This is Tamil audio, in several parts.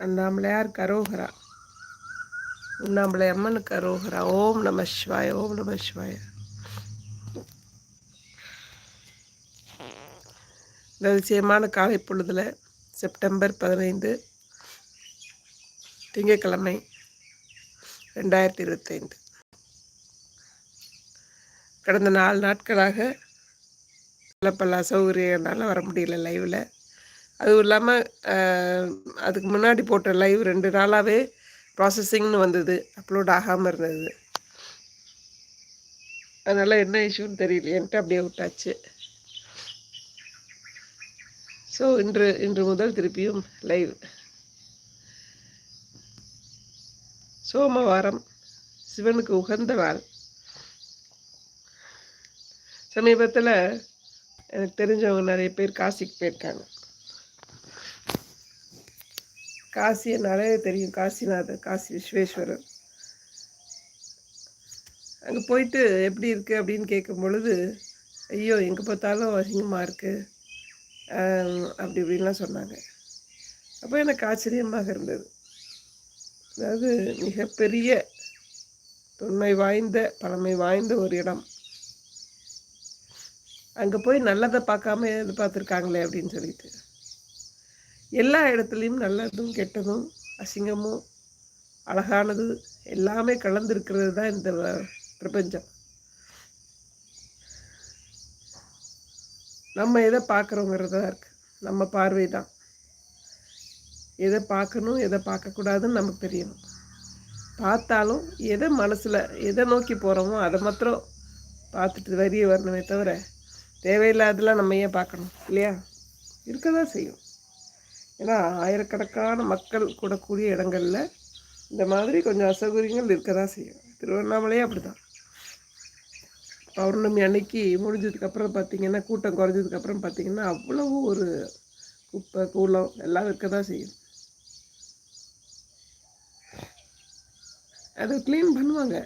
அண்ணாமலையார் கரோகரா. உண்ணாமலை அம்மன் கரோகரா. ஓம் நம சிவாய ஓம் நம சிவாய. இந்த அதிசயமான காலை பொழுதில் செப்டம்பர் பதினைந்து திங்கட்கிழமை ரெண்டாயிரத்தி இருபத்தைந்து. கடந்த நாலு நாட்களாக பல பல அசௌகரியனால வர முடியல லைவில் அதுவும் இல்லாமல் அதுக்கு முன்னாடி போட்ட லைவ் ரெண்டு நாளாகவே ப்ராசஸிங்னு வந்தது. அப்லோட் ஆகாமல் இருந்தது. அதனால் என்ன இஷ்யூன்னு தெரியலையன்ட்டு அப்படியே விட்டாச்சு. ஸோ இன்று இன்று முதல் திருப்பியும் லைவ் சோமவாரம் சிவனுக்கு உகந்த நாள். சமீபத்தில் எனக்கு தெரிஞ்சவங்க நிறைய பேர் காசிக்கு போயிருக்காங்க. காசியை நிறைய தெரியும். காசிநாதர் காசி விஸ்வேஸ்வரர். அங்கே போயிட்டு எப்படி இருக்குது அப்படின்னு கேட்கும் பொழுது ஐயோ எங்கே பார்த்தாலும் அசிங்கமாக இருக்குது அப்படி இப்படின்லாம் சொன்னாங்க. அப்போ எனக்கு ஆச்சரியமாக இருந்தது. அதாவது மிகப்பெரிய தொன்மை வாய்ந்த பழமை வாய்ந்த ஒரு இடம். அங்கே போய் நல்லதை பார்க்காம எதிர்பார்த்துருக்காங்களே அப்படின்னு சொல்லிட்டு. எல்லா இடத்துலையும் நல்லதும் கெட்டதும் அசிங்கமும் அழகானது எல்லாமே கலந்துருக்கிறது தான் இந்த பிரபஞ்சம். நம்ம எதை பார்க்குறோங்கிறது தான் இருக்குது நம்ம பார்வை தான். எதை பார்க்கணும் எதை பார்க்கக்கூடாதுன்னு நமக்கு தெரியணும். பார்த்தாலும் எதை மனசில் எதை நோக்கி போகிறோமோ அதை மாத்திரம் பார்த்துட்டு வரிய வரணுமே தவிர தேவையில்லாதெல்லாம் நம்ம ஏன் பார்க்கணும் இல்லையா? இருக்க தான் செய்யும். ஏன்னா ஆயிரக்கணக்கான மக்கள் கூடக்கூடிய இடங்களில் இந்த மாதிரி கொஞ்சம் அசௌகரியங்கள் இருக்க தான் செய்யும். திருவண்ணாமலையே அப்படி தான் பௌர்ணமி அன்னைக்கு முடிஞ்சதுக்கப்புறம் பார்த்திங்கன்னா கூட்டம் குறைஞ்சதுக்கப்புறம் பார்த்திங்கன்னா அவ்வளவு ஒரு குப்பை கூலம் எல்லாம் இருக்க தான் செய்யும். அதை க்ளீன் பண்ணுவாங்க.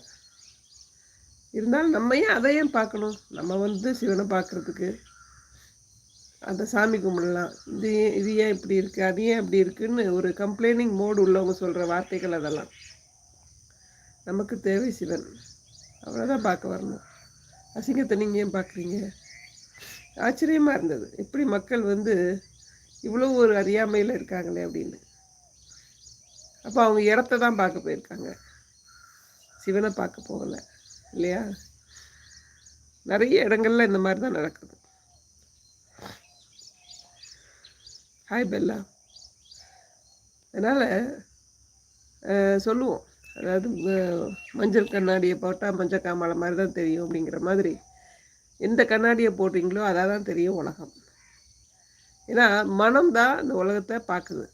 இருந்தாலும் நம்ம ஏன் அதை ஏன் பார்க்கணும்? நம்ம வந்து சிவனை பார்க்குறதுக்கு அந்த சாமி கும்பிடலாம். இது இது ஏன் இப்படி இருக்குது அது ஏன் இப்படி இருக்குதுன்னு ஒரு கம்ப்ளைனிங் மோடு உள்ளவங்க சொல்கிற வார்த்தைகள் அதெல்லாம். நமக்கு தேவை சிவன். அவ்வளோதான் பார்க்க வரணும். அசிங்கத்தை நீங்கள் ஏன் பார்க்குறீங்க? ஆச்சரியமாக இருந்தது. எப்படி மக்கள் வந்து இவ்வளோ ஒரு அறியாமையில் இருக்காங்களே அப்படின்னு. அப்போ அவங்க இடத்த தான் பார்க்க போயிருக்காங்க. சிவனை பார்க்க போகலை. இல்லையா? நிறைய இடங்கள்ல இந்த மாதிரி தான் நடக்குது. ஹாய் பெல்லா அதனால் சொல்லுவோம். அதாவது மஞ்சள் கண்ணாடியை போட்டால் மஞ்சள் காமாலை மாதிரி தான் தெரியும் அப்படிங்கிற மாதிரி. எந்த கண்ணாடியை போடுறீங்களோ அதாக தான் தெரியும் உலகம். ஏன்னா மனம் தான் இந்த உலகத்தை பார்க்குது.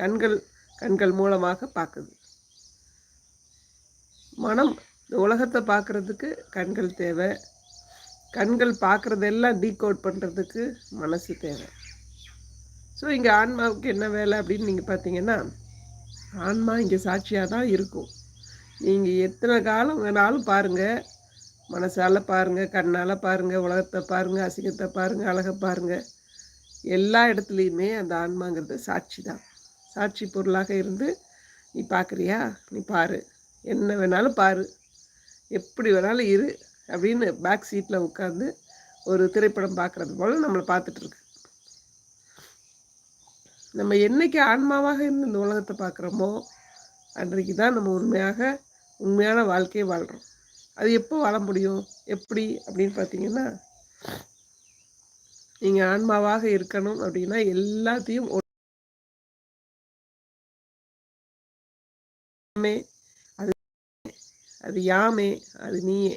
கண்கள் கண்கள் மூலமாக பார்க்குது. மனம் இந்த உலகத்தை பார்க்குறதுக்கு கண்கள் தேவை. கண்கள் பார்க்குறதெல்லாம் டீகோட் பண்ணுறதுக்கு மனசு தேவை. ஸோ இங்கே ஆன்மாவுக்கு என்ன வேலை அப்படின்னு நீங்கள் பார்த்தீங்கன்னா ஆன்மா இங்கே சாட்சியாக தான் இருக்கும். நீங்கள் எத்தனை காலம் வேணாலும் பாருங்கள் மனசால் பாருங்கள் கண்ணால் பாருங்கள் உலகத்தை பாருங்கள் அசிங்கத்தை பாருங்கள் அழகை பாருங்கள் எல்லா இடத்துலையுமே அந்த ஆன்மாங்கிறது சாட்சி தான். சாட்சி பொருளாக இருந்து நீ பார்க்குறியா? நீ பாரு. என்ன வேணாலும் பாரு. எப்படி வேணாலும் இரு அப்படின்னு பேக் சீட்டில் உட்காந்து ஒரு திரைப்படம் பார்க்குறது போல் நம்மளை பார்த்துட்ருக்கு நம்ம என்னைக்கு ஆன்மாவாக இருந்து இந்த உலகத்தை பார்க்குறோமோ அன்றைக்கு தான் நம்ம உண்மையாக உண்மையான வாழ்க்கையை வாழ்கிறோம் அது எப்போ வாழ முடியும்? எப்படி? அப்படின்னு பார்த்தீங்கன்னா நீங்கள் ஆன்மாவாக இருக்கணும் அப்படின்னா எல்லாத்தையும் அது அது யாமே அது நீயே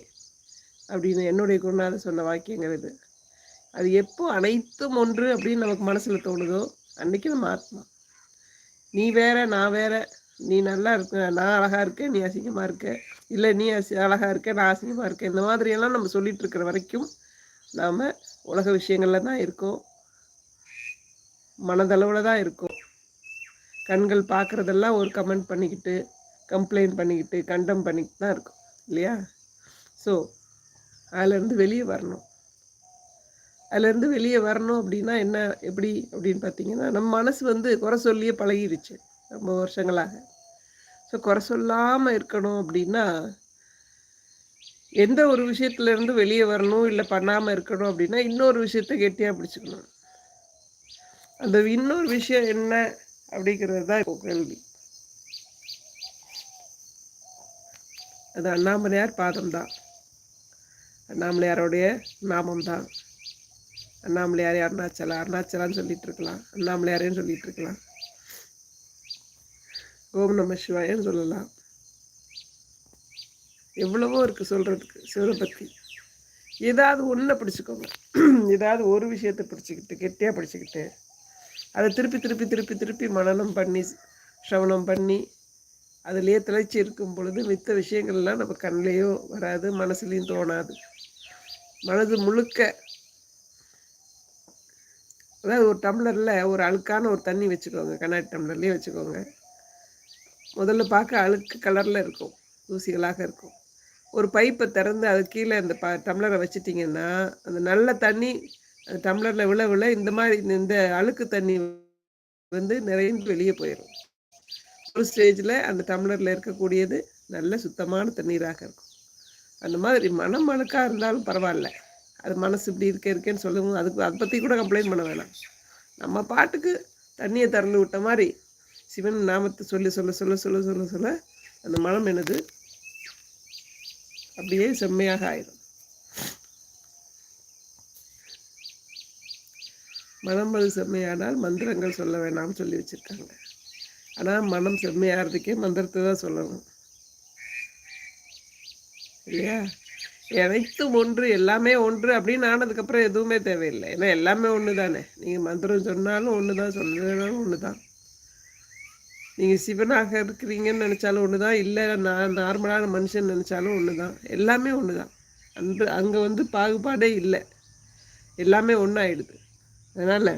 அப்படின்னு என்னுடைய குருநாதர் சொன்ன வாக்கியங்கள் இது. அது எப்போ அனைத்தும் ஒன்று அப்படின்னு நமக்கு மனசில் தோணுதோ அன்னைக்கு நம்ம ஆத்மா. நீ வேற நான் வேற நீ நல்லா இருக்க நான் அழகாக இருக்கேன் நீ அசிங்கமாக இருக்க இல்லை நீ அசி அழகாக இருக்க நான் அசிங்கமாக இருக்கேன் இந்த மாதிரியெல்லாம் நம்ம சொல்லிட்டு இருக்கிற வரைக்கும் நாம் உலக விஷயங்களில் தான் இருக்கோம். மனதளவில் தான் இருக்கோம். கண்கள் பார்க்குறதெல்லாம் ஒரு கமெண்ட் பண்ணிக்கிட்டு கம்ப்ளைண்ட் பண்ணிக்கிட்டு கண்டம் பண்ணிக்கிட்டு தான் இருக்கும் இல்லையா? ஸோ அதிலேருந்து வெளியே வரணும். அதுலேருந்து வெளியே வரணும் அப்படின்னா என்ன எப்படி அப்படின்னு பார்த்தீங்கன்னா நம்ம மனசு வந்து குறை சொல்லியே பழகிருச்சு ரொம்ப வருஷங்களாக. ஸோ குறை சொல்லாமல் இருக்கணும் அப்படின்னா எந்த ஒரு விஷயத்துலேருந்து வெளியே வரணும் இல்லை பண்ணாமல் இருக்கணும் அப்படின்னா இன்னொரு விஷயத்த கெட்டியாக பிடிச்சிக்கணும். அந்த இன்னொரு விஷயம் என்ன அப்படிங்கிறது தான் இப்போ கேள்வி. அது அண்ணாமலையார் பாதம் தான் அண்ணாமலையாரோடைய நாமம் தான் அண்ணாமலையார் அருணாச்சலா அருணாச்சலான்னு சொல்லிட்டு இருக்கலாம் அண்ணாமலையாரேன்னு சொல்லிட்டு இருக்கலாம் ஓம் நம சிவாயன்னு சொல்லலாம். எவ்வளவோ இருக்குது சொல்கிறதுக்கு சிவனை பற்றி ஏதாவது ஒன்றை பிடிச்சிக்கோங்க. ஏதாவது ஒரு விஷயத்தை பிடிச்சிக்கிட்டு கெட்டியாக பிடிச்சிக்கிட்டு அதை திருப்பி திருப்பி திருப்பி திருப்பி மனநம் பண்ணி சிரவணம் பண்ணி அதுலேயே திளைச்சி இருக்கும் பொழுது மித்த விஷயங்கள்லாம் நம்ம கண்ணிலையோ வராது மனசுலேயும் தோணாது. மனது முழுக்க அதாவது ஒரு டம்ளரில் ஒரு அழுக்கான ஒரு தண்ணி வச்சுக்கோங்க. கண்ணாடி டம்ளர்லேயே வச்சுக்கோங்க. முதல்ல பார்க்க அழுக்கு கலரில் இருக்கும். தூசிகளாக இருக்கும். ஒரு பைப்பை திறந்து அது கீழே அந்த ப டம்ளரை வச்சுட்டிங்கன்னா அந்த நல்ல தண்ணி அந்த டம்ளரில் விழ விழ இந்த மாதிரி இந்த அழுக்கு தண்ணி வந்து நிறைந்து வெளியே போயிடும் ஒரு ஸ்டேஜில் அந்த டம்ளரில் இருக்கக்கூடியது நல்ல சுத்தமான தண்ணீராக இருக்கும். அந்த மாதிரி மனம் அழுக்காக இருந்தாலும் பரவாயில்ல. அது மனசு இப்படி இருக்க இருக்கேன்னு சொல்லவும் அதுக்கு அதை பற்றி கூட கம்ப்ளைண்ட் பண்ண வேணாம். நம்ம பாட்டுக்கு தண்ணியை திறந்து விட்ட மாதிரி சிவன் நாமத்தை சொல்லி சொல்ல சொல்ல சொல்ல சொல்ல சொல்ல அந்த மனம் எனது அப்படியே செம்மையாக ஆயிடும் மனம் அது செம்மையானால் மந்திரங்கள் சொல்ல வேணாம்னு சொல்லி வச்சுருக்காங்க. ஆனால் மனம் செம்மையாகிறதுக்கே மந்திரத்தை தான் சொல்லணும். இல்லையா? அனைத்தும் ஒன்று எல்லாமே ஒன்று அப்படின்னு ஆனதுக்கப்புறம் எதுவுமே தேவையில்லை. ஏன்னா எல்லாமே ஒன்று தானே நீங்கள் மந்திரம் சொன்னாலும் ஒன்று தான் சொல்லனாலும் ஒன்று தான் நீங்கள் சிவனாக இருக்கிறீங்கன்னு நினச்சாலும் ஒன்று தான் இல்லை நான் நார்மலான மனுஷன் நினச்சாலும் ஒன்று தான் எல்லாமே ஒன்று தான் அன்று அங்கே வந்து பாகுபாடே இல்லை. எல்லாமே ஒன்றாயிடுது அதனால்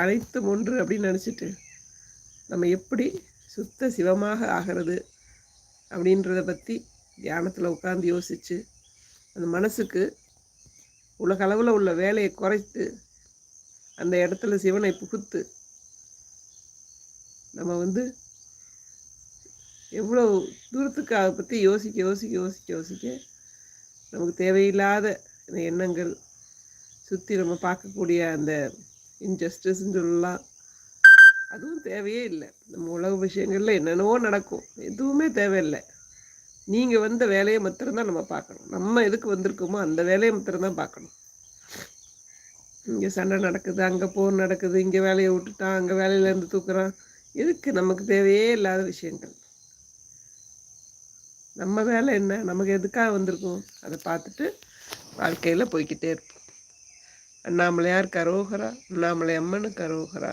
அனைத்தும் ஒன்று அப்படின்னு நினச்சிட்டு நம்ம எப்படி சுத்த சிவமாக ஆகிறது அப்படின்றத பற்றி தியானத்தில் உட்காந்து யோசித்து அந்த மனசுக்கு உலகளவில் உள்ள வேலையை குறைத்து அந்த இடத்துல சிவனை புகுத்து நம்ம வந்து எவ்வளோ தூரத்துக்கு அதை பற்றி யோசிக்க யோசிக்க யோசிக்க யோசிக்க நமக்கு தேவையில்லாத இந்த எண்ணங்கள் சுற்றி நம்ம பார்க்கக்கூடிய அந்த இன்ஜஸ்டிஸ்ன்னு சொல்லலாம். அதுவும் தேவையே இல்லை. நம்ம உலக விஷயங்களில் என்னென்னவோ நடக்கும். எதுவுமே தேவையில்லை. நீங்கள் வந்த வேலையை மாத்திரம்தான் நம்ம பார்க்கணும். நம்ம எதுக்கு வந்திருக்கோமோ அந்த வேலையை மாத்திரம்தான் பார்க்கணும். இங்கே சண்டை நடக்குது அங்கே போர் நடக்குது இங்கே வேலையை விட்டுட்டான் அங்கே வேலையிலேருந்து தூக்குறான். எதுக்கு? நமக்கு தேவையே இல்லாத விஷயங்கள். நம்ம வேலை என்ன? நமக்கு எதுக்காக வந்திருக்கோம்? அதை பார்த்துட்டு வாழ்க்கையில் போய்கிட்டே இருப்போம். அண்ணாமலையார் கரோகரா அண்ணாமலை அம்மனு கரோகரா.